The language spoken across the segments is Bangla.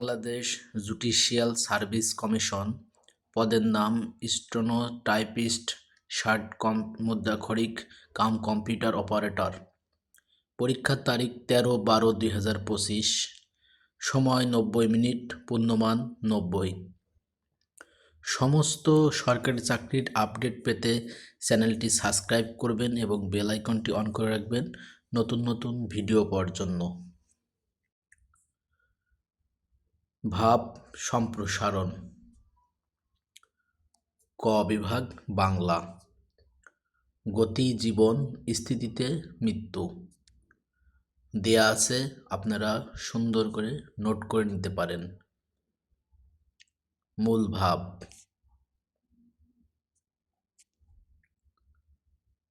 বাংলাদেশ জুডিশিয়াল সার্ভিস কমিশন, পদের নাম স্টেনোটাইপিস্ট, শার্ট কম, মুদ্রাক্ষরিক কাম কম্পিউটার অপারেটর। পরীক্ষার তারিখ তেরো বারো দুই হাজার পঁচিশ, সময় নব্বই মিনিট, পূর্ণমান নব্বই। সমস্ত সরকারি চাকরির আপডেট পেতে চ্যানেলটি সাবস্ক্রাইব করবেন এবং বেল আইকনটি অন করে রাখবেন নতুন নতুন ভিডিও পাওয়ার জন্য। ভাব সম্প্রসারণ। ক বিভাগ বাংলা। গতি, জীবন, স্থিতিতে মৃত্যু। দেয়া আছে আপনারা সুন্দর করে নোট করে নিতে পারেন। মূল ভাব।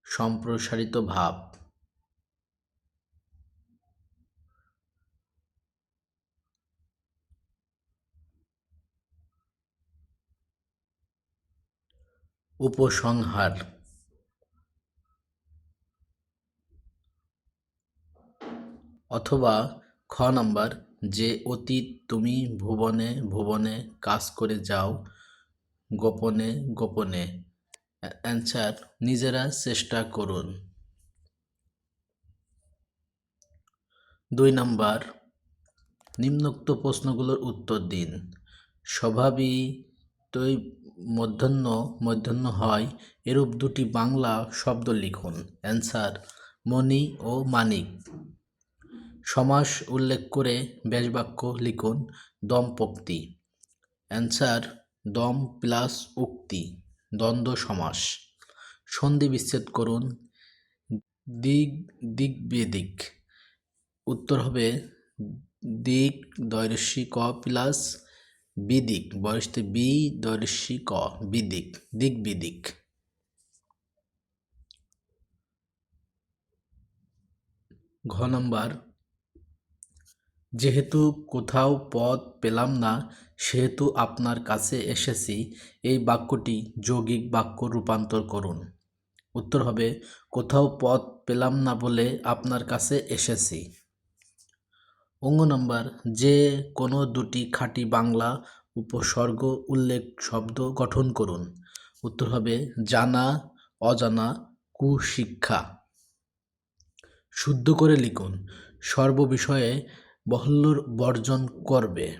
সম্প্রসারিত ভাব। উপসংহার। অথবা খ নাম্বার, যে অতীত তুমি ভুবনে ভুবনে কাজ করে যাও, গোপনে গোপনে। অ্যান্সার, নিজেরা চেষ্টা করুন। দুই নাম্বার, নিম্নোক্ত প্রশ্নগুলোর উত্তর দিন। স্বভাবতই মধ্যাহ্ন মধ্যাহ্ন হয়, এরূপ দুটি বাংলা শব্দ লিখুন। অ্যান্সার মণি ও মানিক সমাস উল্লেখ করে ব্যাসবাক্য লিখুন দম্পক্তি অ্যান্সার দম প্লাস উক্তি, দ্বন্দ্ব সমাস। সন্ধি বিচ্ছেদ করুন দিক দিক বেদিক উত্তর হবে দিক দৈরস্যি ক প্লাস বিদিক, বয়সতে বি ক বিদিক দিক বিদিক ঘ নাম্বার, যেহেতু কোথাও পদ পেলাম না, সেহেতু আপনার কাছে এসেছি, এই বাক্যটি যৌগিক বাক্য রূপান্তর করুন। উত্তর হবে, কোথাও পদ পেলাম না বলে আপনার কাছে এসেছি। অঙ্গ নম্বর, যে কোনো দুটি খাঁটি বাংলা উপসর্গ উল্লেখ শব্দ গঠন করুন। উত্তর হবে, জানা, অজানা, কুশিক্ষা। শুদ্ধ করে লিখুন, সর্ববিষয়ে বাহুল্যর বর্জন করবে।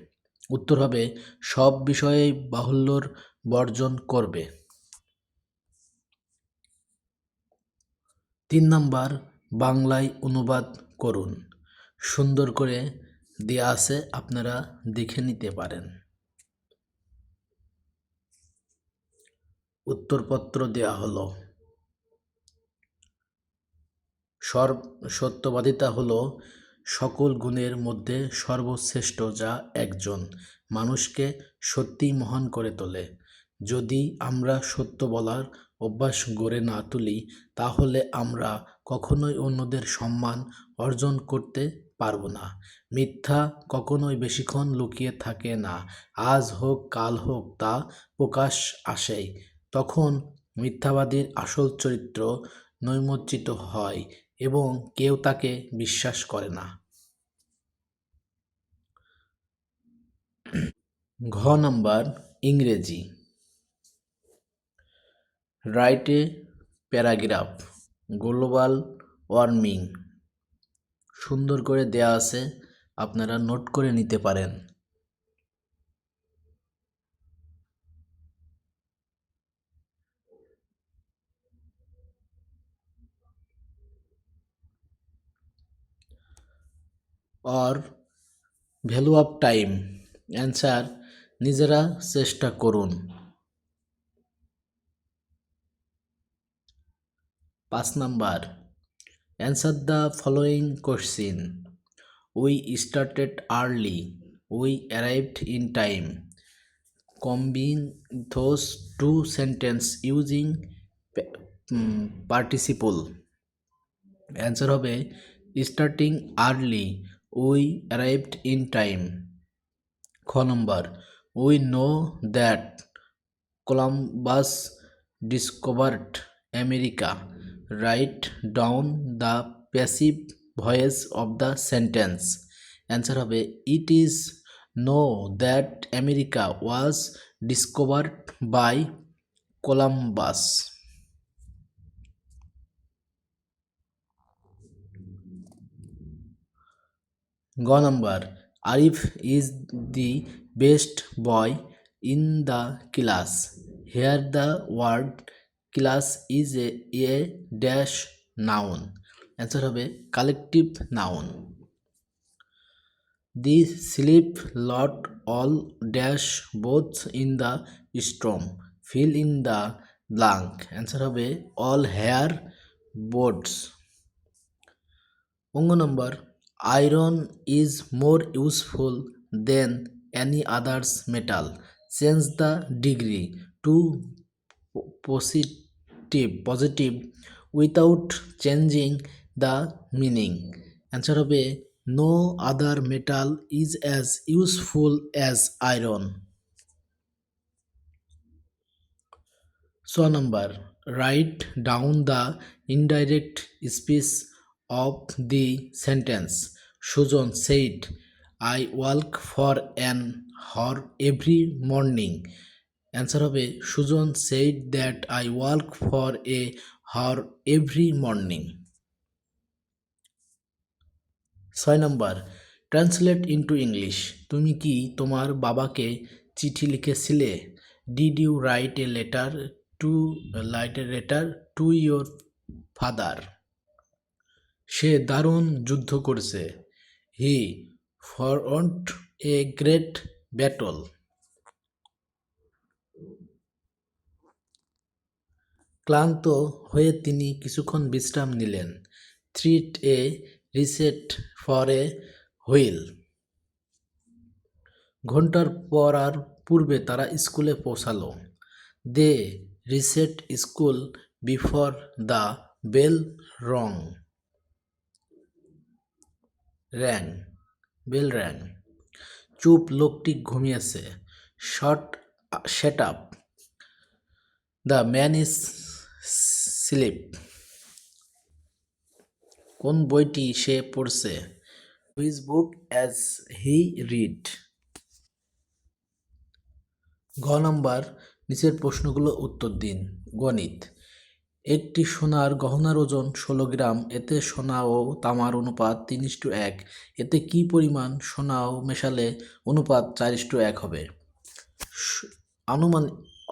উত্তর হবে, সব বিষয়েই বাহুল্যর বর্জন করবে। তিন নাম্বার, বাংলায় অনুবাদ করুন। সুন্দর করে দেয়া আছে, আপনারা দেখে নিতে পারেন। উত্তরপত্র দেয়া হলো। সর্ব, সত্যবাদিতা হলো সকল গুণের মধ্যে সর্বশ্রেষ্ঠ যা একজন। মানুষকে সত্যিই মহান করে তোলে। যদি আমরা সত্য বলার অভ্যাস গড়ে না তুলি, তাহলে আমরা কখনোই অন্যদের সম্মান অর্জন করতে পারব না। মিথ্যা কখনোই বেশিক্ষণ লুকিয়ে থাকে না। আজ হোক, কাল হোক, তা প্রকাশ আসে তখন মিথ্যাবাদীর আসল চরিত্র নৈমজ্জিত হয় এবং কেউ তাকে বিশ্বাস করে না। ঘ নম্বর, ইংরেজি। রাইটে প্যারাগ্রাফ, গ্লোবাল ওয়ার্মিং। সুন্দর করে দেয়া আছে, আপনারা নোট করে নিতে পারেন। Or value of time answer নিজেরা চেষ্টা করুন। পাঁচ number answer the following question we started early we arrived in time combine those two sentence using participle answer হবে starting early we arrived in time খ number we know that Columbus discovered America write down the passive voice of the sentence answer হবে it is know that America was discovered by Columbus গ number Arif is the best boy in the class here the word class is a a dash noun answer হবে collective noun the slip lot all dash both in the storm fill in the blank answer হবে অল হেয়ার বোর্ডস অঙ্গ number iron is more useful than any others metal change the degree to positive positive without changing the meaning answer হবে no other metal is as useful as iron ছ number right down the indirect speech of the sentence Sujan said I work for an hour every morning answer হবে, Sujan said that I work for a hour every morning ছয় নম্বর ট্রান্সলেট ইন্টু ইংলিশ তুমি কি তোমার বাবাকে চিঠি লিখেছিলে? Did you write a letter to write a letter to your father সে দারুণ যুদ্ধ করেছে। হি ফরন্ট এ গ্রেট ব্যাটল ক্লান্ত হয়ে তিনি কিছুক্ষণ বিশ্রাম নিলেন। Threat a rest for a while. ঘণ্টার পড়ার পূর্বে তারা স্কুলে পৌঁছালো। They reached school before the bell rang. Rang, bell rang. চুপ লোকটি ঘুমিয়েছে। Short set up. The man is slip. কোন বইটি সে পড়ছে? Which book as he read ঘ নম্বর, নিচের প্রশ্নগুলো উত্তর দিন। গণিত। একটি সোনার গহনার ওজন ষোলো গ্রাম, এতে সোনা ও তামার অনুপাত তিন ইস্টু এক। এতে কি পরিমাণ সোনা ও মেশালে অনুপাত চার ইস্টু এক হবে? আনুমান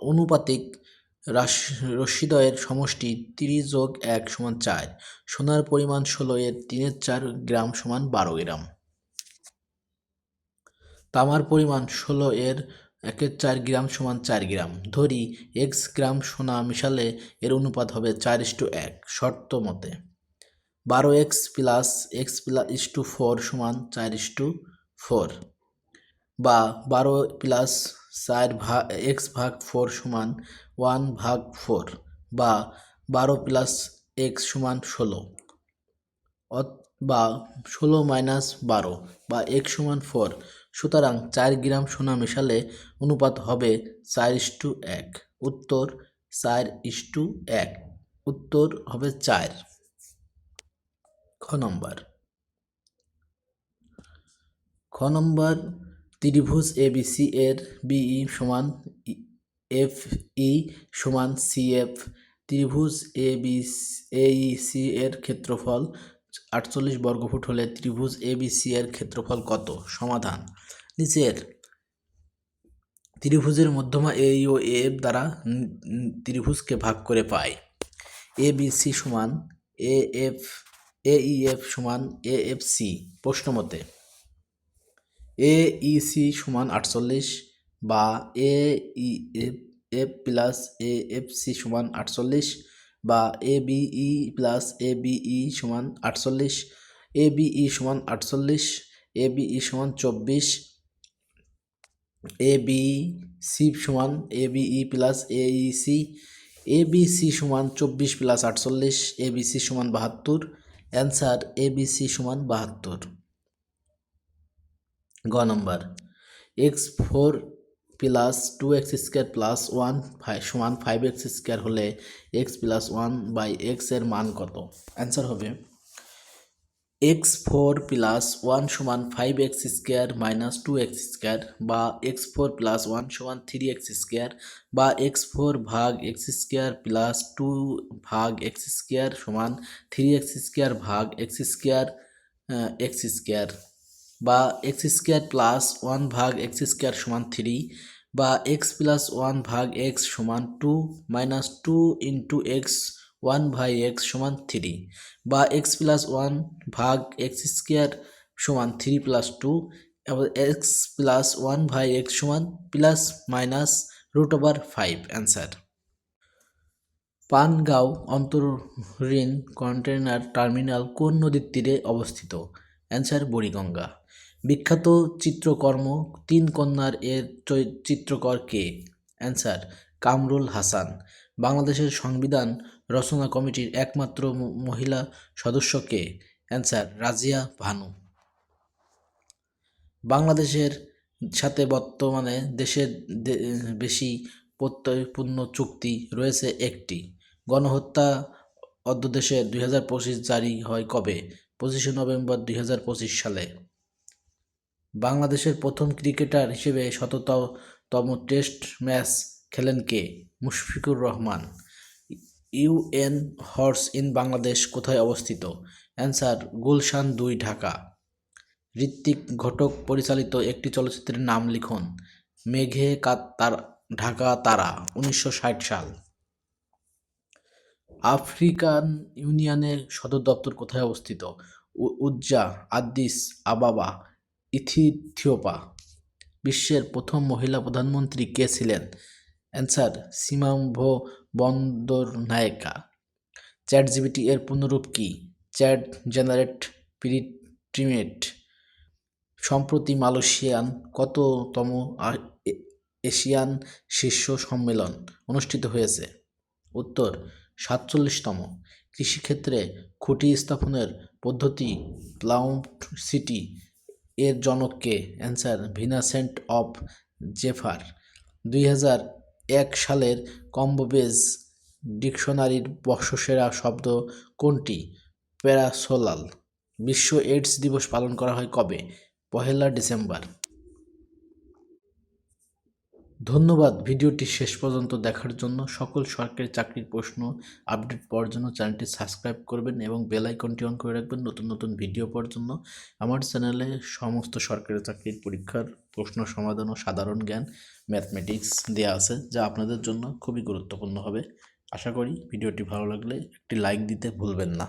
অনুপাতিক রশ্মিদ্বয়ের সমষ্টি তিরিশ যোগ এক সমান চার। সোনার পরিমাণ ষোলো, এর তিনের চার গ্রাম সমান বারো গ্রাম। তামার পরিমাণ ষোলো, এর একের চার গ্রাম সমান চার গ্রাম। ধরি এক্স গ্রাম সোনা মিশালে এর অনুপাত হবে চার ইস্টু এক, শর্ত মতে। বারো x plus x plus is to four সমান চার ইস্টু ফোর বা বারো প্লাস চার ভাগ, এক্স ভাগ ফোর সমান ওয়ান ভাগ ফোর বা বারো প্লাস এক্স সমান ষোলো। বা ষোলো মাইনাস বারো বা এক সমান ফোর। সুতরাং চার গ্রাম সোনা মেশালে অনুপাত হবে চার ইস্টু এক। উত্তর চার ইস্টু এক। উত্তর হবে চার। খ নম্বর। খ নম্বর ত্রিভুজ এবিসি এর বিই সমান এফ ই সমান সি এফ ত্রিভুজ এ বি এইসি এর ক্ষেত্রফল আটচল্লিশ বর্গফুট হলে ত্রিভুজ এবিসি এর ক্ষেত্রফল কত? সমাধান। নিচের। ত্রিভুজের মধ্যমা এ ও এফ দ্বারা ত্রিভুজকে ভাগ করে পায় এ বি সি সমান A F A E F সমান এ এফ সি প্রশ্ন মতে এ ই সি সমান আটচল্লিশ বা a e f plus a f c সমান আটচল্লিশ বা a b e plus a b e সমান আটচল্লিশ এ বি ই সমান আটচল্লিশ এ বি ই সমান চব্বিশ এ বি সি সমান a b e plus a e c a b c সমান চব্বিশ প্লাস আটচল্লিশ এ বি সি সমান বাহাত্তর অ্যান্সার এ বি সি সমান বাহাত্তর। গ নম্বর। X four plus two x square plus one five সমান ফাইভ এক্স স্কোয়ার হলে এক্স প্লাস ওয়ান বাই এক্সের মান কত? অ্যান্সার হবে এক্স ফোর প্লাস ওয়ান সমান five x square minus two x square বা এক্স ফোর প্লাস ওয়ান সমান থ্রি এক্স স্কোয়ার বা এক্স ফোর ভাগ এক্স স্কোয়ার প্লাস টু ভাগ এক্স স্কোয়ার সমান থ্রি এক্স স্কোয়ার ভাগ এক্স স্কোয়ার এক্স স্কোয়ার। বা এক্স স্কোয়ার প্লাস ওয়ান ভাগ এক্স স্কোয়ার সমান থ্রি বা এক্স প্লাস ওয়ান ভাগ এক্স সমান two minus two into x one by x সমান থ্রি বা এক্স প্লাস ওয়ান ভাগ এক্স স্কোয়ার সমান থ্রি প্লাস টু এবং x plus one by x সমান plus minus root over five answer Pangaon অন্তরীণ container terminal কোন নদীর তীরে অবস্থিত? অ্যান্সার বুড়িগঙ্গা। বিখ্যাত চিত্রকর্ম তিন কন্যার এর চিত্রকর কে? অ্যান্সার, কামরুল হাসান। বাংলাদেশের সংবিধান রচনা কমিটির একমাত্র মহিলা সদস্য কে? অ্যান্সার, রাজিয়া ভানু। বাংলাদেশের সাথে বর্তমানে দেশের বেশি প্রত্যয়পূর্ণ চুক্তি রয়েছে একটি। গণহত্যা অধ্যাদেশে দুই হাজার পঁচিশ জারি হয় কবে? পঁচিশে নভেম্বর দুই হাজার পঁচিশ সালে। বাংলাদেশের প্রথম ক্রিকেটার হিসেবে শততম টেস্ট ম্যাচ খেলেন কে? Mushfiqur Rahman. UN house in Bangladesh কোথায় অবস্থিত? অ্যান্সার, গুলশান দুই, ঢাকা। ঋত্বিক ঘটক পরিচালিত একটি চলচ্চিত্রের নাম লিখুন, মেঘে কাত তার, ঢাকা তারা, উনিশশো ষাট সাল। আফ্রিকান ইউনিয়নের সদর দপ্তর কোথায় অবস্থিত? উজ্জা আদ্দিস আবাবা ইথিওপা বিশ্বের প্রথম মহিলা প্রধানমন্ত্রী কে ছিলেন? Answer Sirimavo Bandaranaike. Chat GPT এর পূর্ণরূপ কি? Chat generate pretrained. সম্প্রতি মালয়েশিয়ান কততম এশিয়ান শীর্ষ সম্মেলন অনুষ্ঠিত হয়েছে? উত্তর, সাতচল্লিশতম। কৃষিক্ষেত্রে খুঁটি স্থাপনের পদ্ধতি প্লাউড সিটি এর জনককে অ্যান্সার ভিনাসেন্ট অফ জেফার দুই হাজার এক সালের কম্বোবেজ ডিকশনারির বর্ষসেরা শব্দ কোনটি? প্যারাসোলাল বিশ্ব এইডস দিবস পালন করা হয় কবে? পহেলা ডিসেম্বর। ধন্যবাদ ভিডিওটি শেষ পর্যন্ত দেখার জন্য। সকল সরকারি চাকরির প্রশ্ন, আপডেট পাওয়ার জন্য চ্যানেলটি সাবস্ক্রাইব করবেন এবং বেল আইকনটি অন করে রাখবেন নতুন নতুন ভিডিও পাওয়ার জন্য। আমার চ্যানেলে সমস্ত সরকারি চাকরির পরীক্ষার প্রশ্ন, সমাধান ও সাধারণ জ্ঞান, ম্যাথমেটিক্স দেওয়া আছে, যা আপনাদের জন্য খুবই গুরুত্বপূর্ণ হবে। আশা করি ভিডিওটি ভালো লাগলে একটি লাইক দিতে ভুলবেন না।